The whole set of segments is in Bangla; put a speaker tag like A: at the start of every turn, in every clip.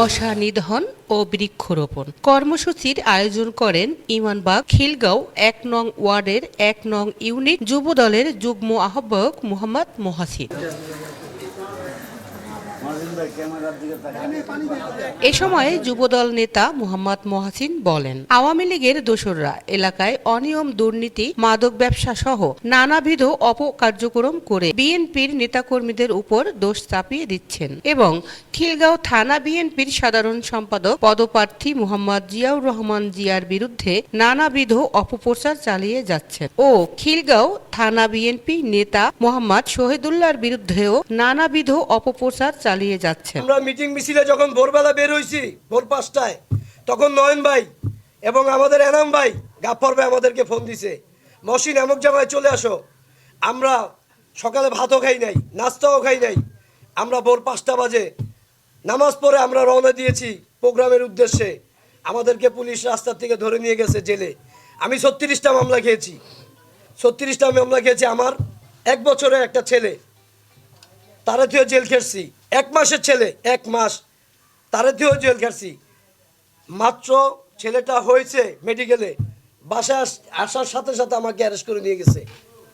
A: মশা নিধন ও বৃক্ষরোপণ। কর্মসূচির আয়োজন করেন ইমানবাগ, খিলগাঁও এক নং ওয়ার্ডের এক নং ইউনিট যুব দলের যুগ্ম আহ্বায়ক মোহাম্মদ মোহাসিন। এ সময় যুবদল নেতা মোহাম্মদ মহাসিন বলেন আওয়ামী লীগের দোসররা এলাকায় অনিয়ম দুর্নীতি মাদক ব্যবসা সহ নানাবিধ অপকার্যক্রম করে বিএনপির নেতাকর্মীদের উপর দোষ চাপিয়ে দিচ্ছেন এবং খিলগাঁও থানা বিএনপির সাধারণ সম্পাদক পদপ্রার্থী মোহাম্মদ জিয়াউর রহমান জিয়ার বিরুদ্ধে নানাবিধ অপপ্রচার চালিয়ে যাচ্ছেন ও খিলগাঁও থানা বিএনপি নেতা মোহাম্মদ শহীদুল্লাহর বিরুদ্ধেও নানাবিধ অপপ্রচার চালিয়ে যাচ্ছেন
B: আমরা মিটিং মিছিলে যখন ভোরবেলা বের হয়েছি ভোর পাঁচটায়, তখন নয়ন ভাই এবং আমাদের এনাম ভাই গাফর ভাই আমাদেরকে ফোন দিছে মসিন এমক জায়গায় চলে আসো। আমরা সকালে ভাতও খাই নাই, নাস্তাও খাই নাই। আমরা ভোর পাঁচটা বাজে, নামাজ পড়ে আমরা রওনা দিয়েছি প্রোগ্রামের উদ্দেশ্যে। আমাদেরকে পুলিশ রাস্তার থেকে ধরে নিয়ে গেছে জেলে। আমি ছত্রিশটা মামলা খেয়েছি। ছত্রিশটা মামলা খেয়েছি আমার এক বছরের একটা ছেলে। তারা থেকেও জেল খেটছি। এক মাসের ছেলে, এক মাস। তারা থেকেও জেল খেটছি। মাত্র ছেলেটা হয়েছে মেডিকেলে বাসায় আসার সাথে সাথে আমাকে অ্যারেস্ট করে নিয়ে গেছে।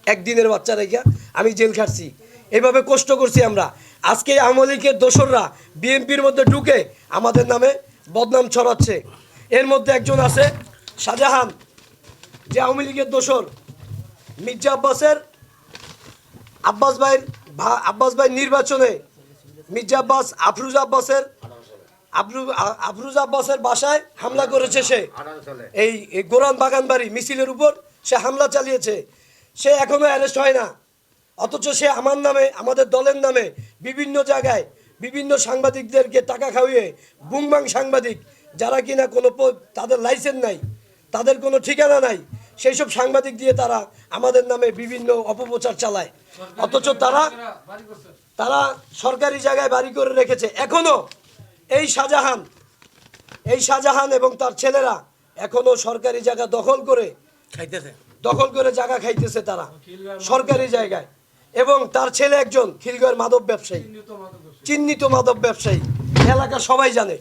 B: একদিনের বাচ্চা রেখে আমি জেল খাটছি। এইভাবে কষ্ট করছি আমরা। আজকে আওয়ামী লীগের দোসররা বিএনপির মধ্যে ঢুকে আমাদের নামে বদনাম ছড়াচ্ছে। এর মধ্যে একজন আছে শাহজাহান, যে আওয়ামী লীগের দোসর। মির্জা আব্বাসের আব্বাস ভাইয়ের আব্বাস ভাই নির্বাচনে মির্জা আব্বাস আফরুজ আব্বাসের আফরুজ আব্বাসের বাসায় হামলা করেছে সে। এই গোরান বাগান বাড়ি মিছিলের উপর সে হামলা চালিয়েছে। সে এখনও অ্যারেস্ট হয় না। অথচ সে আমার নামে, আমাদের দলের নামে বিভিন্ন জায়গায় বিভিন্ন সাংবাদিকদেরকে টাকা খাওয়িয়ে বুংবাং সাংবাদিক, যারা কিনা কোনো তাদের লাইসেন্স নাই, তাদের কোনো ঠিকানা নাই সেই সব সাংবাদিক দিয়ে তারা আমাদের নামে বিভিন্ন অপপ্রচার চালায়। অথচ তারা তারা সরকারি জায়গায় বাড়ি করে রেখেছে। এখনও এই শাহজাহান এই শাহজাহান এবং তার ছেলেরা এখনও সরকারি জায়গা দখল করে
C: খাইতেছে।
B: দখল করে জায়গা খাইতেছে তারা সরকারি জায়গায়। এবং তার ছেলে একজন খিলগড় মাদক ব্যবসায়ী। চিহ্নিত মাদক ব্যবসায়ী। এলাকা সবাই জানে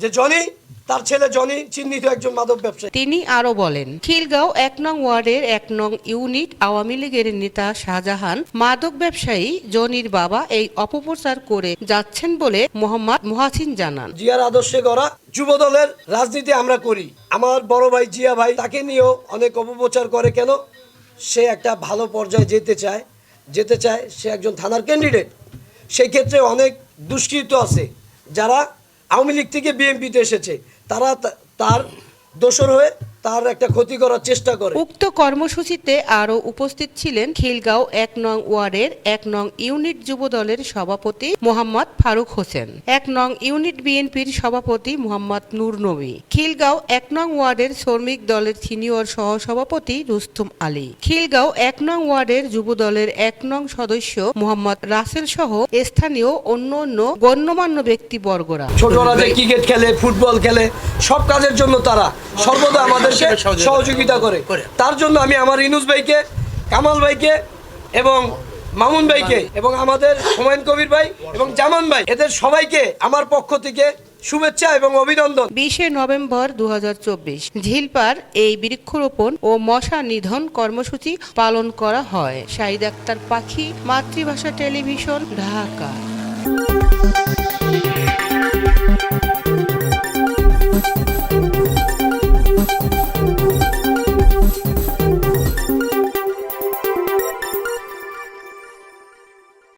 B: যে জনি তার ছেলে জনি চিহ্নিত একজন মাদক ব্যবসায়ী।
A: তিনি আরও বলেন খিলগাঁও এক নং ওয়ার্ডের এক নং ইউনিট আওয়ামী লীগের নেতা শাহজাহান মাদক ব্যবসায়ী জনির বাবা এই অপপ্রচার করে যাচ্ছেন বলে মোহাম্মদ মহাসিন জানান।
B: জিয়ার আদর্শে গড়া যুব দলের রাজনীতি আমরা করি। আমার বড় ভাই জিয়া ভাই তাকে নিয়েও অনেক অপপ্রচার করে কেন? সে একটা ভালো পর্যায়ে যেতে চায় যেতে চায় সে একজন থানার ক্যান্ডিডেট সেই ক্ষেত্রে অনেক দুষ্কৃত আছে যারা আওয়ামী লীগ থেকে বিএনপিতে এসেছে। তারা তার দোষর হয়ে তার একটা ক্ষতি করার চেষ্টা করে।
A: উক্ত কর্মসূচিতে আরও উপস্থিত ছিলেন খিলগাঁও এক নং ওয়ার্ডের এক নং ইউনিট যুব দলের সভাপতি মোহাম্মদ ফারুক হোসেন এক নং ইউনিট বিএনপির সভাপতি মোহাম্মদ নূর নবী খিলগাঁও এক নং ওয়ার্ডের শ্রমিক দলের সিনিয়র সহসভাপতি রুস্তম আলী খিলগাঁও এক নং ওয়ার্ডের যুব দলের এক নং সদস্য মোহাম্মদ রাসেল সহ স্থানীয় অন্য অন্য গণ্যমান্য ব্যক্তিবর্গরা।
B: ছোটরা যে ক্রিকেট খেলে ফুটবল খেলে সব কাজের জন্য তারা। সর্বদা আমাদেরকে
C: সহযোগিতা
B: সহযোগিতা করে।
C: করে।
B: তার জন্য আমি আমার ইনুস ভাইকে কামাল ভাইকে এবং মামুন ভাইকে এবং আমাদের হুমায়ুন কবির ভাই এবং জামান ভাই এদের সবাইকে আমার পক্ষ থেকে শুভেচ্ছা এবং অভিনন্দন।
A: বিশে নভেম্বর দু হাজার চব্বিশ ঝিলপার এই বৃক্ষরোপণ ও মশা নিধন কর্মসূচি পালন করা হয়। শাহিদ আক্তার পাখি মাতৃভাষা টেলিভিশন ঢাকা।